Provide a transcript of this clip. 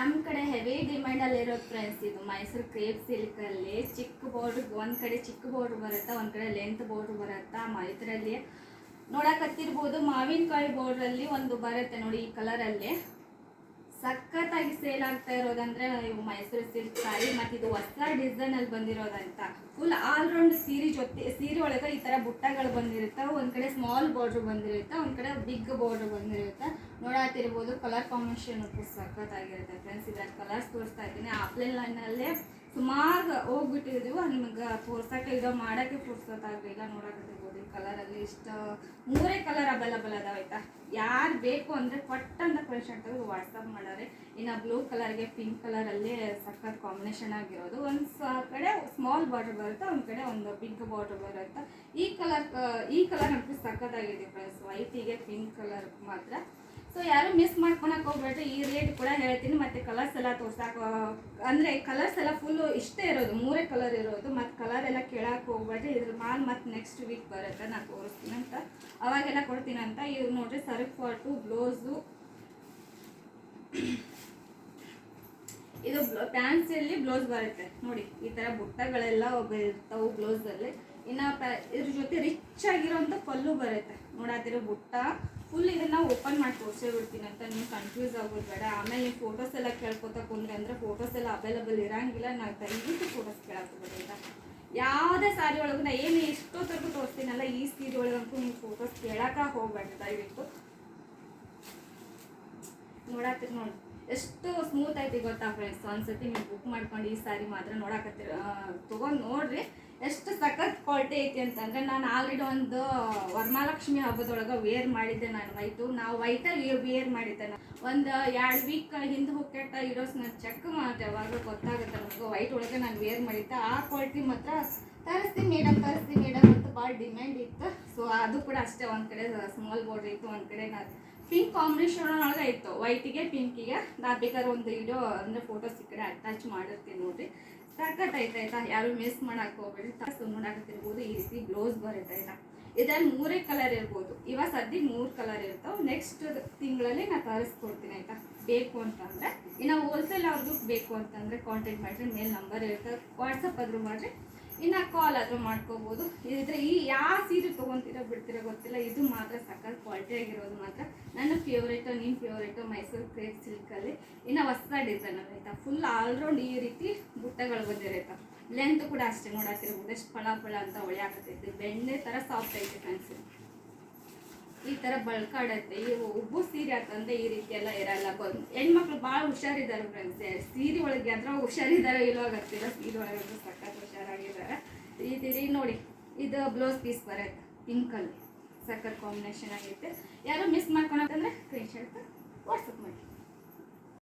ನಮ್ಮ ಕಡೆ ಹೆವಿ ಡಿಮ್ಯಾಂಡಲ್ಲಿ ಇರೋದು ಫ್ರೆಂಡ್ಸ್ ಇದು ಮೈಸೂರು ಕ್ರೇಪ್ ಸಿಲ್ಕಲ್ಲಿ ಚಿಕ್ಕ ಬೋರ್ಡ್ ಒಂದು ಕಡೆ ಚಿಕ್ಕ ಬೋರ್ಡ್ ಬರುತ್ತಾ, ಒಂದು ಕಡೆ ಲೆಂತ್ ಬೋರ್ಡ್ ಬರುತ್ತಾ ಇದರಲ್ಲಿ ನೋಡಕತ್ತಿರ್ಬೋದು ಮಾವಿನಕಾಯಿ ಬಾರ್ಡ್ರಲ್ಲಿ ಒಂದು ಬರುತ್ತೆ ನೋಡಿ ಈ ಕಲರಲ್ಲಿ ಸಖತ್ತಾಗಿ ಸೇಲ್ ಆಗ್ತಾ ಇರೋದಂದ್ರೆ ಇವು ಮೈಸೂರು ಸಿಲ್ಕ್ ಸಾರಿ ಮತ್ತು ಇದು ಹೊಸ ಡಿಸೈನ್ ಅಲ್ಲಿ ಬಂದಿರೋದಂತ. ಫುಲ್ ಆಲ್ರೌಂಡ್ ಸೀರೆ ಜೊತೆ, ಸೀರೆ ಒಳಗೆ ಈ ಥರ ಬುಟ್ಟಗಳು ಬಂದಿರುತ್ತೆ. ಒಂದು ಕಡೆ ಸ್ಮಾಲ್ ಬಾರ್ಡ್ರ್ ಬಂದಿರುತ್ತೆ, ಒಂದು ಕಡೆ ಬಿಗ್ ಬಾರ್ಡ್ರ್ ಬಂದಿರುತ್ತೆ. ನೋಡಾತಿರ್ಬೋದು ಕಲರ್ ಕಾಂಬಿನೇಷನ್ ಸಖತ್ತಾಗಿರುತ್ತೆ. ಫ್ರೆಂಡ್ಸ್ ಇದ್ರ ಕಲರ್ಸ್ ತೋರಿಸ್ತಾ ಇದ್ದೀನಿ. ಆಫ್ಲೈನ್ ಲೈನಲ್ಲೇ ಸುಮಾರು ಹೋಗ್ಬಿಟ್ಟಿದ್ದೀವಿ ನಿಮ್ಗೆ ತೋರ್ಸಕ್ಕೆ ಇದು ಮಾಡೋಕ್ಕೆ ಫುರ್ಸೊತ್ತಾಗಲಿಲ್ಲ ನೋಡಕತ್ತಿರ್ಬೋದು ಈ ಕಲರಲ್ಲಿ ಇಷ್ಟು ಮೂರೇ ಕಲರ್ ಅವೈಲಬಲ್ ಅದಾವ ಆಯ್ತಾ? ಯಾರು ಬೇಕು ಅಂದರೆ ಪಟ್ ಅಂತ ಕ್ವೆಶನ್ ತೆಗೆದು ವಾಟ್ಸಪ್ ಮಾಡಾರೆ. ಇನ್ನು ಬ್ಲೂ ಕಲರ್ಗೆ ಪಿಂಕ್ ಕಲರಲ್ಲಿ ಸಖತ್ ಕಾಂಬಿನೇಷನ್ ಆಗಿರೋದು. ಒಂದು ಕಡೆ ಸ್ಮಾಲ್ ಬಾರ್ಡರ್ ಬರುತ್ತೆ, ಒಂದು ಕಡೆ ಒಂದು ಬಿಗ್ ಬಾರ್ಡರ್ ಬರುತ್ತೆ. ಈ ಕಲರ್ ಈ ಕಲರ್ ಅಂತೂ ಸಖತ್ತಾಗಿದೆ ಫ್ರೆಂಡ್ಸ್ ವೈಟಿಗೆ ಪಿಂಕ್ ಕಲರ್ ಮಾತ್ರ. ಸೊ ಯಾರು ಮಿಸ್ ಮಾಡ್ಕೊಳಕ್ ಹೋಗ್ಬೇಡ್ರಿ. ಈ ರೇಟ್ ಕೂಡ ಹೇಳ್ತೀನಿ. ಮತ್ತೆ ಕಲರ್ಸ್ ಎಲ್ಲ ತೋರ್ಸಾಕ ಅಂದ್ರೆ ಕಲರ್ಸ್ ಎಲ್ಲ ಫುಲ್ಲು ಇಷ್ಟೇ ಇರೋದು. ಮೂರೇ ಕಲರ್ ಇರೋದು. ಮತ್ತೆ ಕಲರ್ ಎಲ್ಲ ಕೇಳಕ್ಕೆ ಹೋಗ್ಬೇಡ್ರಿ. ಇದ್ರ ಮಾಲ್ ಮತ್ತೆ ನೆಕ್ಸ್ಟ್ ವೀಕ್ ಬರುತ್ತೆ. ನಾನು ತೋರಿಸ್ತೀನಿ ಅಂತ. ಅವಾಗೆಲ್ಲ ಕೊಡ್ತೀನಿ ಅಂತ. ಇವ್ ನೋಡ್ರಿ ಸರ್ಫ್ ಫಾಟು ಬ್ಲೌಸು ಇದು ಪ್ಯಾಂಟ್ಸಲ್ಲಿ ಬ್ಲೌಸ್ ಬರುತ್ತೆ. ನೋಡಿ, ಈ ಥರ ಬುಟ್ಟಗಳೆಲ್ಲ ಒಬ್ಬ ಇರ್ತಾವೆ ಬ್ಲೌಸಲ್ಲಿ ಇನ್ನು ಇದ್ರ ಜೊತೆ ರಿಚ್ ಆಗಿರೋಂಥ ಪಲ್ಲು ಬರುತ್ತೆ. ನೋಡತ್ತಿರೋ ಬುಟ್ಟ ಫುಲ್ ಇದನ್ನ ಓಪನ್ ಮಾಡಿ ತೋರಿಸೇ ಬಿಡ್ತೀನಿ ಅಂತ ನೀವು ಕನ್ಫ್ಯೂಸ್ ಆಗೋದು ಬೇಡ. ಆಮೇಲೆ ನೀವು ಫೋಟೋಸ್ ಎಲ್ಲ ಕೇಳ್ಕೊತಾ ಕುಂದ್ರೆ ಅಂದರೆ ಫೋಟೋಸ್ ಎಲ್ಲ ಅವೈಲಬಲ್ ಇರಂಗಿಲ್ಲ. ನಾವು ದಯವಿಟ್ಟು ಫೋಟೋಸ್ ಕೇಳಕ್ಕೆ ಅಂತ. ಯಾವುದೇ ಸಾರಿ ಒಳಗೂ ನಾ ಏನು ಎಷ್ಟೊತ್ತರೆಗೂ ತೋರಿಸ್ತೀನಲ್ಲ, ಈ ಸೀರೆ ಒಳಗಂತೂ ನೀವು ಫೋಟೋಸ್ ಕೇಳಕ್ಕೆ ಹೋಗ್ಬೇಡ ದಯವಿಟ್ಟು. ನೋಡಾತಿರಿ ನೋಡಿ. ಎಷ್ಟು ಸ್ಮೂತ್ ಐತಿ ಗೊತ್ತಾ ಫ್ರೆಂಡ್ಸ್ ಒಂದ್ಸತಿ ನೀವು ಬುಕ್ ಮಾಡ್ಕೊಂಡು ಈ ಸಾರಿ ಮಾತ್ರ ನೋಡಕತ್ತೀರ ತೊಗೊಂಡು ನೋಡ್ರಿ. ಎಷ್ಟು ಸಖತ್ ಕ್ವಾಲಿಟಿ ಐತಿ ಅಂತಂದ್ರೆ ನಾನು ಆಲ್ರೆಡಿ ಒಂದು ವರಮಹಾಲಕ್ಷ್ಮಿ ಹಬ್ಬದೊಳಗೆ ವೇರ್ ಮಾಡಿದ್ದೆ ನಾನು ವೈಟು ನಾವು ವೈಟಲ್ಲಿ ವೇರ್ ಮಾಡಿದ್ದೆ ನಾನು. ಒಂದು ಎರಡು ವೀಕ್ ಹಿಂದೆ ಹೋಗ್ಕೆಟ್ಟ ಇರೋಸ್ ನಾನು ಚೆಕ್ ಮಾಡಿದೆ ಅವಾಗ ಗೊತ್ತಾಗುತ್ತೆ ನಮಗೆ ವೈಟ್ ಒಳಗೆ ನಾನು ವೇರ್ ಮಾಡಿದ್ದೆ. ಆ ಕ್ವಾಲಿಟಿ ಮಾತ್ರ ತರಿಸ್ತೀನಿ ಮೇಡಮ್ ತರಿಸ್ತೀನಿ ಮೇಡಮ್ ಅಂತ ಭಾಳ ಡಿಮ್ಯಾಂಡ್ ಇತ್ತು. ಸೊ ಅದು ಕೂಡ ಅಷ್ಟೇ ಒಂದು ಕಡೆ ಸ್ಮಾಲ್ ಬಾರ್ಡ್ರ್ ಇತ್ತು, ಒಂದು ಕಡೆ ನಾನು ಪಿಂಕ್ ಕಾಂಬಿನೇಷನ್ ಒಳಗೆ ಇತ್ತು. ವೈಟಿಗೆ ಪಿಂಕಿಗೆ ನಾ ಬೇಕಾದ್ರೆ ಒಂದು ವಿಡಿಯೋ ಅಂದರೆ ಫೋಟೋ ಸಿಕ್ಕರೆ ಅಟ್ಯಾಚ್ ಮಾಡಿರ್ತೀನಿ ನೋಡಿರಿ. ಸಖತ್ ಐತೆ ಆಯ್ತಾ? ಯಾರು ಮಿಸ್ ಮಾಡಕ್ಕೆ ಹೋಗ್ಬೇಡಿ. ತಾಸು ಈ ರೀತಿ ಬ್ಲೌಸ್ ಬರುತ್ತೆ ಆಯ್ತಾ? ಇದ್ರಲ್ಲಿ ಮೂರೇ ಕಲರ್ ಇರ್ಬೋದು. ಇವಾಗ ಸದ್ಯ ಮೂರು ಕಲರ್ ಇರ್ತಾವೆ. ನೆಕ್ಸ್ಟ್ ತಿಂಗಳಲ್ಲಿ ನಾನು ತರಿಸ್ಕೊಡ್ತೀನಿ ಆಯ್ತಾ? ಬೇಕು ಅಂತಂದರೆ. ಇನ್ನು ಹೋಲ್ಸೇಲ್ ಅವ್ರದ್ದು ಬೇಕು ಅಂತಂದರೆ ಕಾಂಟ್ಯಾಕ್ಟ್ ಮಾಡಿರಿ. ಮೇಲ್ ನಂಬರ್ ಇರುತ್ತೆ. ವಾಟ್ಸಪ್ ಆದರೂ ಮಾಡಿರಿ. ಇನ್ನು ಕಾಲ್ ಆದರೂ ಮಾಡ್ಕೋಬೋದು. ಇದ್ರೆ ಈ ಯಾವ ಸೀರೆ ತೊಗೊತೀರೋ ಬಿಡ್ತೀರೋ ಗೊತ್ತಿಲ್ಲ. ಇದು ಮಾತ್ರ ಸಖತ್ ಕ್ವಾಲಿಟಿ ಆಗಿರೋದು ಮಾತ್ರ. ನನ್ನ ಫೇವ್ರೇಟು ನಿಮ್ಮ ಫೇವ್ರೇಟು ಮೈಸೂರು ಕ್ರೇಪ್ ಸಿಲ್ಕಲ್ಲಿ ಇನ್ನು ಹೊಸ ಡಿಸೈನ್ ಆಯ್ತಾ? ಫುಲ್ ಆಲ್ರೌಂಡ್ ಈ ರೀತಿ ಬುಟ್ಟಗಳು ಬಂದಿರೈತಾ ಲೆಂತ್ ಕೂಡ ಅಷ್ಟೇ ನೋಡಾತಿರ್ಬೋದು. ಎಷ್ಟು ಫಳ ಫಳ ಅಂತ ಹೊಳ್ಯಾಕತೈತಿ. ಬೆಣ್ಣೆ ಥರ ಸಾಫ್ಟ್ ಐತೆ ಫ್ಯಾನ್ಸಿ ಈ ಥರ ಬಳ್ಕಾಡತ್ತೆ ಈ ಉಬ್ಬು ಸೀರೆ ಅಂತಂದ್ರೆ ಈ ರೀತಿ ಎಲ್ಲ ಇರಲ್ಲ. ಹೆಣ್ಮಕ್ಳು ಭಾಳ ಹುಷಾರಿದ್ದಾರೆ ಫ್ರೆಂಡ್ಸ್ ಸೀರೆ ಒಳಗೆ ಅದ್ರ ಹುಷಾರಿದ್ದಾರೆ ಇಲ್ಲೋ ಗೊತ್ತಿಲ್ಲ. ಸೀರೆ ಒಳಗೆ ಸಖತ್ ಹುಷಾರಾಗಿದ್ದಾರೆ. ಈ ರೀತಿ ನೋಡಿ. ಇದು ಬ್ಲೌಸ್ ಪೀಸ್ ಬರುತ್ತೆ. ಪಿಂಕಲ್ಲಿ ಸಖತ್ ಕಾಂಬಿನೇಷನ್ ಆಗಿರುತ್ತೆ. ಯಾರು ಮಿಸ್ ಮಾಡ್ಕೊಳತ್ತಂದ್ರೆ ಸ್ಕ್ರೀನ್ಶಾಟ್ ವಾಟ್ಸಪ್ ಮಾಡಿ